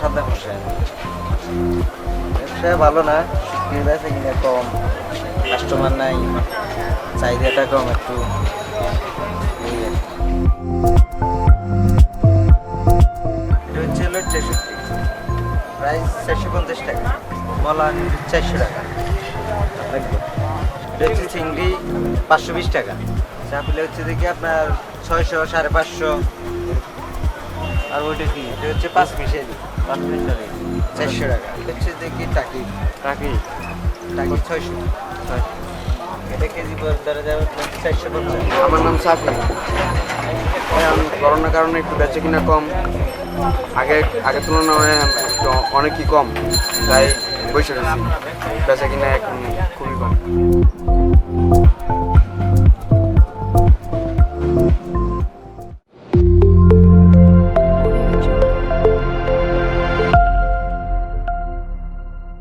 সাদ্দাম হোসেন ব্যবসা ভালো না ক্রেতা আছে কিনা কম। কাস্টমার নাই, চাহিদাটা কম একটু। এটা হচ্ছে প্রাইস চারশো পঞ্চাশ টাকা। মলা চারশো টাকা। এটা হচ্ছে চিংড়ি পাঁচশো বিশ টাকা। চাপিলে হচ্ছে দেখি আপনার ছয়শো, সাড়ে পাঁচশো। আর ওইটা কি? এটা হচ্ছে পাঁচ পিসের পাঁচ পিসের চারশো টাকা। এটা হচ্ছে দেখি টাকি? টাকি? টাকি ছয়শো। এটা কেজি ধরে যাবে চারশো পঞ্চাশ। আমার নাম সাফি এখন করোনার কারণে একটু বেচে কিনা কম। আগে আগের তুলনায় অনেকই কম। তাই বসে বেচে কিনা এখন খুবই কম।